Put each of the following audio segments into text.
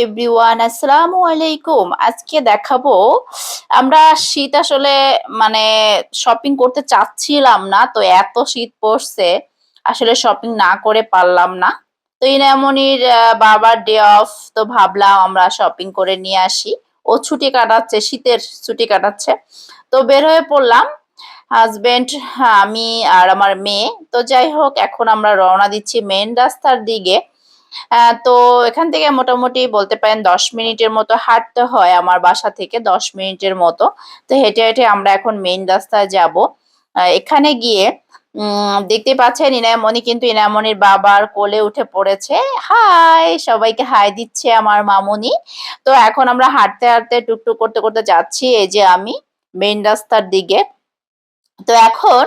Everyone আসসালামু আলাইকুম। আজকে দেখাবো, আমরা শীত আসলে মানে শপিং করতে চাচ্ছিলাম না, তো এত শীত পড়ছে, আসলে শপিং না করে পারলাম না। তো ইনামনির বাবার ডে অফ তো ভাবলাম আমরা শপিং করে নিয়ে আসি। ও ছুটি কাটাচ্ছে, শীতের ছুটি কাটাচ্ছে। তো বের হয়ে পড়লাম হাজবেন্ড আমি আর আমার মেয়ে। তো যাই হোক, এখন আমরা রওনা দিচ্ছি মেন রাস্তার দিকে। তো এখান থেকে মোটামুটি বলতে পারেন দশ মিনিটের মতো হাঁটতে হয় আমার বাসা থেকে, দশ মিনিটের মতো। তো হেঁটে হেঁটে আমরা এখন মেইন রাস্তায় যাব। এখানে গিয়ে দেখতে পাচ্ছেন ইনামণি কিন্তু ইনামণির বাবার কোলে উঠে পড়েছে। হাই, সবাইকে হাই দিচ্ছে আমার মামুনি। তো এখন আমরা হাঁটতে হাঁটতে টুকটুক করতে করতে যাচ্ছি, এই যে আমি মেইন রাস্তার দিকে। তো এখন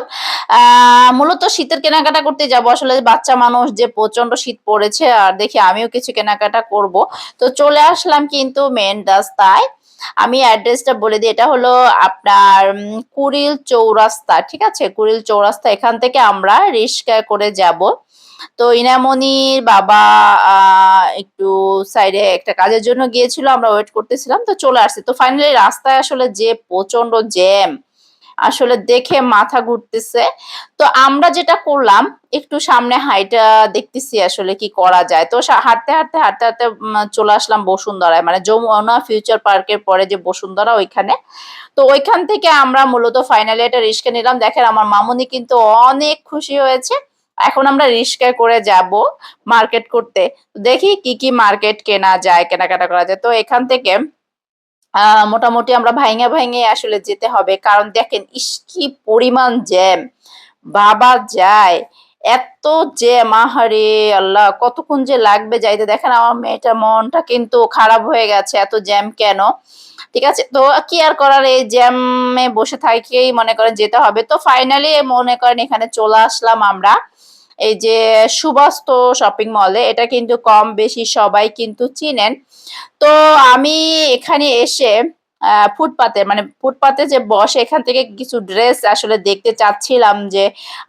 মূলত শীতের কেনাকাটা করতে যাব। আসলে বাচ্চা মানুষ যে প্রচণ্ড শীত পড়েছে, আর দেখি আমিও কিছু কেনাকাটা করব। তো চলে আসলাম কিন্তু মেন রাস্তায়। আমি অ্যাড্রেসটা বলে দিই, এটা হলো আপনার কুড়িল চৌরাস্তা, ঠিক আছে? কুড়িল চৌরাস্তা, এখান থেকে আমরা রিক্সায় করে যাব। তো ইনামনির বাবা একটু সাইডে একটা কাজের জন্য গিয়েছিল, আমরা ওয়েট করতেছিলাম, তো চলে আসছি। তো ফাইনালি রাস্তায় আসলে যে প্রচণ্ড জ্যাম আসলে দেখে মাথা ঘুরতেছে। তো আমরা যেটা করলাম, একটু সামনে হাইটা দেখতেছি আসলে কি করা যায়। তো হাঁটতে হাঁটতে হাঁটতে হাঁটতে চলে আসলাম বসুন্ধরায়। মানে যমুনা ফিউচার পার্কের পরে যে বসুন্ধরা ওইখানে। তো ওইখান থেকে আমরা মূলত ফাইনালি একটা রিস্কা নিলাম। দেখেন আমার মামুনি কিন্তু অনেক খুশি হয়েছে। এখন আমরা রিস্কায় করে যাব মার্কেট করতে। দেখি কি কি মার্কেট কেনা যায়, কেনাকাটা করা যায়। তো এখান থেকে মোটামুটি আমরা ভাইঙে ভাইঙে আসলে যেতে হবে। কারণ দেখেন, ইস, কি পরিমাণ জ্যাম। বাবা যায়, এত জ্যাম, আহারে আল্লাহ, কতক্ষণ যে লাগবে যাইতে। দেখেন, আমার মেয়েটার মনটা কিন্তু খারাপ হয়ে গেছে, এত জ্যাম কেন? ঠিক আছে, তো কি আর করার? এই জ্যামে বসে থাকেই মনে করেন যেতে হবে। তো ফাইনালি মনে করেন এখানে চলে আসলাম আমরা। এই যে সুবাস্ত শপিং মলে এটা কিন্তু কম বেশি সবাই কিন্তু চিনেন। তো আমি এখানে এসে ফুটপাতে মানে ফুটপাতে যে বসে, এখান থেকে কিছু ড্রেস আসলে দেখতে চাচ্ছিলাম যে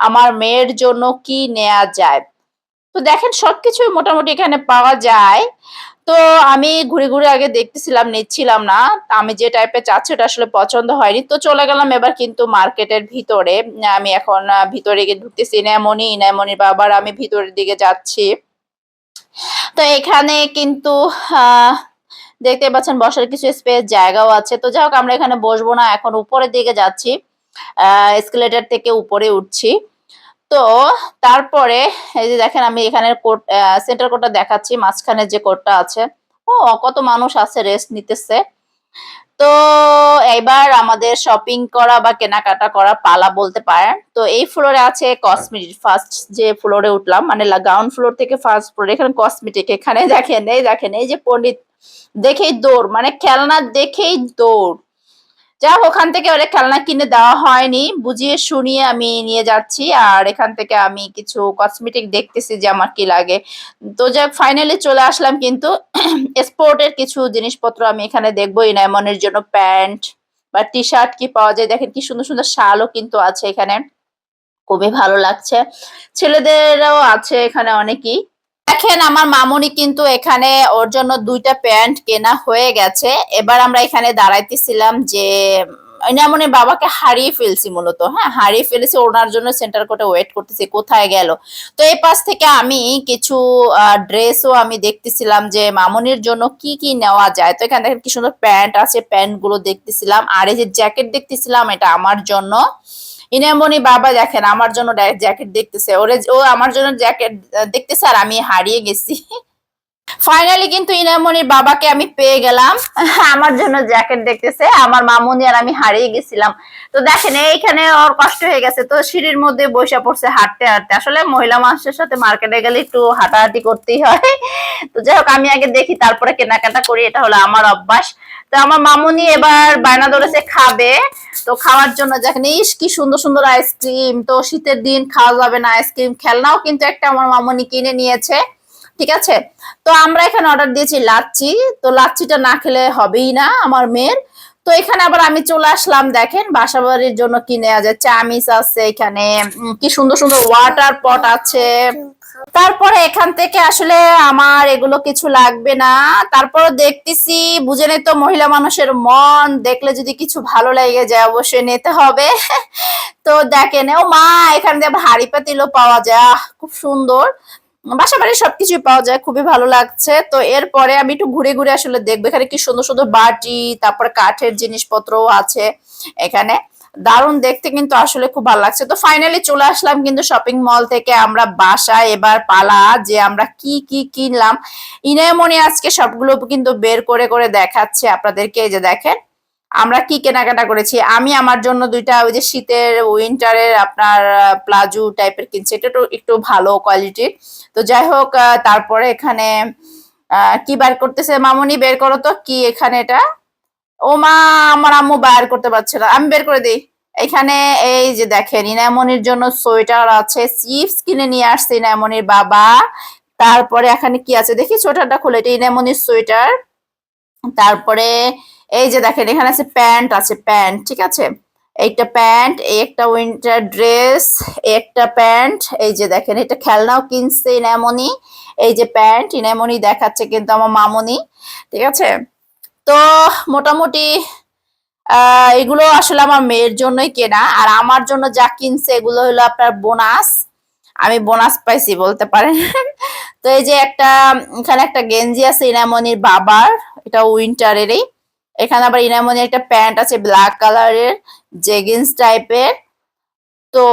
আমার মেয়ের জন্য কি নেওয়া যায়। তো দেখেন, সবকিছুই মোটামুটি এখানে পাওয়া যায়। তো আমি ঘুরে ঘুরে আগে দেখতেছিলাম, নিচ্ছিলাম না। আমি যে টাইপের চাচ্ছি ওটা আসলে পছন্দ হয়নি। তো চলে গেলাম এবার কিন্তু মার্কেটের ভিতরে। আমি এখন ভিতরে গিয়ে ঢুকতেছি ইনামনি ইনামনির বাবার আমি ভিতরের দিকে যাচ্ছি। তো এখানে কিন্তু দেখতে পাচ্ছেন বসার কিছু স্পেস জায়গাও আছে। তো যাই হোক, আমরা এখানে বসবো না, এখন উপরের দিকে যাচ্ছি। আহ এসকেলেটর থেকে উপরে উঠছি। তো তারপরে, এই যে দেখেন আমি এখানে কোট সেন্টার কোডটা দেখাচ্ছি, মাঝখানে যে কোডটা আছে। ও, কত মানুষ আছে রেস্ট নিতেছে। তো এবার আমাদের শপিং করা বা কেনাকাটা করা পালা বলতে পারেন। তো এই ফ্লোরে আছে কসমেটিক ফার্স্ট যে ফ্লোরে উঠলাম মানে গ্রাউন্ড ফ্লোর থেকে ফার্স্ট ফ্লোর এখানে কসমেটিক এখানে দেখেন, এই দেখেন, এই যে পণ্ডিত, দেখেই দৌড় মানে খেলনা দেখেই দৌড়। যা ওখান থেকে ওরে খেলনা কিনে দেওয়া হয়নি। বুঝিয়ে শুনিয়ে আমি নিয়ে যাচ্ছি। আর এখান থেকে আমি কিছু কসমেটিক দেখতেছি যে আমার কি লাগে। তো যাক ফাইনালি চলে আসলাম কিন্তু স্পোর্টের কিছু জিনিসপত্র আমি এখানে দেখব। ইনামনের জন্য প্যান্ট বা টি শার্ট কি পাওয়া যায়। দেখেন কি সুন্দর সুন্দর শালও কিন্তু আছে এখানে। খুবই ভালো লাগছে। ছেলেদেরও আছে এখানে অনেকই। দেখেন আমার মামুনি কিন্তু এখানে ওর জন্য দুইটা প্যান্ট কেনা হয়ে গেছে। এবার আমরা এখানে দাঁড়াইতেছিলাম যে, ইনামনির বাবাকে হারিয়ে ফেলছি মূলত হ্যাঁ? হারিয়ে ফেলেছি, ওনার জন্য সেন্টার কোর্টে ওয়েট করতেছি, কোথায় গেল? তো এই পাশ থেকে আমি কিছু ড্রেসও আমি দেখতেছিলাম যে, মামুনির জন্য কি কি নেওয়া যায়? তো এখানে দেখেন কি সুন্দর প্যান্ট আছে প্যান্টগুলো দেখতেছিলাম। আর এই যে জ্যাকেট দেখতেছিলাম, এটা আমার জন্য। ইনামনি বাবা দেখেন, আমার জন্য জ্যাকেট দেখতেছে। ওরে, ও আমার জন্য জ্যাকেট দেখতেছে আর আমি হারিয়ে গেছি। ফাইনালি কিন্তু ইনামনির বাবাকে আমি পেয়ে গেলাম। আমার জন্য জ্যাকেট দেখতেছে, আমার মামুনি আর আমি হারিয়ে গেছিলাম। তো দেখেন, এইখানে ওর কষ্ট হয়ে গেছে, তো সিঁড়ির মধ্যে বসে পড়ছে হাঁটতে হাঁটতে। আসলে মহিলা মানুষের সাথে মার্কেটে গেলে একটু হাঁটাহাঁটি করতেই হয়। তো যাই হোক, আমি আগে দেখি, তারপরে কেনাকাটা করি, এটা হলো আমার অভ্যাস। তো আমার মামুনি এবার বায়না ধরেছে, খাবে। তো খাওয়ার জন্য দেখেন, ইস, কি সুন্দর সুন্দর আইসক্রিম তো শীতের দিন খাওয়া যাবে না আইসক্রিম খেলনাও কিন্তু একটা আমার মামুনি কিনে নিয়েছে। ঠিক আছে? তো আমরা এখানে অর্ডার দিয়েছি লাচ্ছি। তো লাচ্ছিটা না খেলে হবেই না আমার মেয়ের। তো এখানে আবার আমি চলে আসলাম, দেখেন বাসা বাড়ির জন্য কি নেওয়া যায়। আছে এখানে কি সুন্দর সুন্দর ওয়াটার পট আছে। তারপরে এখান থেকে আসলে আমার এগুলো কিছু লাগবে না। তারপরে দেখতেছি বুঝে তো মহিলা মানুষের মন, দেখলে যদি কিছু ভালো লেগে যায় অবশ্যই নিতে হবে। তো দেখেন, ও মা, এখান দিয়ে হাড়ি পাতিলও পাওয়া যায়। খুব সুন্দর। বাসা বাড়ি সবকিছুই পাওয়া যায়, খুবই ভালো লাগছে। তো এরপরে আমি একটু ঘুরে ঘুরে আসলে দেখব। এখানে কি সুন্দর সুন্দর বাটি, তারপর কাঠের জিনিসপত্রও আছে এখানে। দারুণ দেখতে কিন্তু আসলে খুব ভালো লাগছে। তো ফাইনালি চলে আসলাম কিন্তু শপিং মল থেকে। আমরা বাসা এবার পালা যে আমরা কি কি কিনলাম। ইনায়মনি আজকে সবগুলো কিন্তু বের করে করে দেখাচ্ছে আপনাদেরকে। এই যে দেখেন আমরা কি কেনাকাটা করেছি? আমি আমার জন্য দুইটা ওই যে শীতের উইন্টারের আপনার প্লাজো টাইপের কিনছি। এটা একটু একটু ভালো কোয়ালিটির তো যাই হোক তারপরে এখানে কি বার করতেছে মামুনি? বের করো তো, কি এখানে এটা? ও মা, আমার আম্মু বার করতে পারছে না। আমি বের করে দিই। এখানে এই যে দেখেন, ইনামনির জন্য সোয়েটার আছে, চিপস কিনে নিয়ে আসছে ইনামনির বাবা। তারপরে এখানে কি আছে? দেখি সোয়েটারটা খুলে, এটা ইনামনির সোয়েটার। তারপরে এই যে দেখেন, এখানে আছে প্যান্ট আছে প্যান্ট, ঠিক আছে? এইটা প্যান্ট, এই একটা উইন্টার ড্রেস একটা প্যান্ট, এই যে দেখেন, এটা খেলনাও কিনছে ইনামনি। এই যে প্যান্ট, ইনামনি দেখাচ্ছে কিন্তু আমার মামনি, ঠিক আছে? তো মোটামুটি এগুলো আসলে আমার মেয়ের জন্যই কেনা, আর আমার জন্য যা কিনছে এগুলো হলো আপনার বোনাস। আমি বোনাস পাইছি, বলতে পারেন। তো এই যে একটা, এখানে একটা গেঞ্জি আছে ইনামনির বাবার, এটা উইন্টারেরই। এখানে আবার ইনামনি একটা প্যান্ট আছে, ব্ল্যাক কালারের, জেগিন্স টাইপের। তো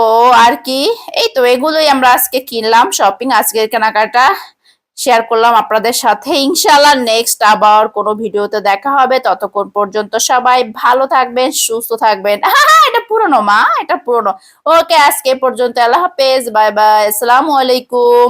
আর কি, এই তো এগুলোই আমরা আজকে কিনলাম শপিং আজকের কেনাকাটা শেয়ার করলাম আপনাদের সাথে। ইনশাআল্লাহ নেক্সট আবার কোনো ভিডিওতে দেখা হবে। ততক্ষণ পর্যন্ত সবাই ভালো থাকবেন, সুস্থ থাকবেন। হ্যাঁ এটা পুরনো মা, এটা পুরনো। ওকে আজকে পর্যন্ত, আল্লাহ হাফেজ বাই বাই আসসালামু আলাইকুম।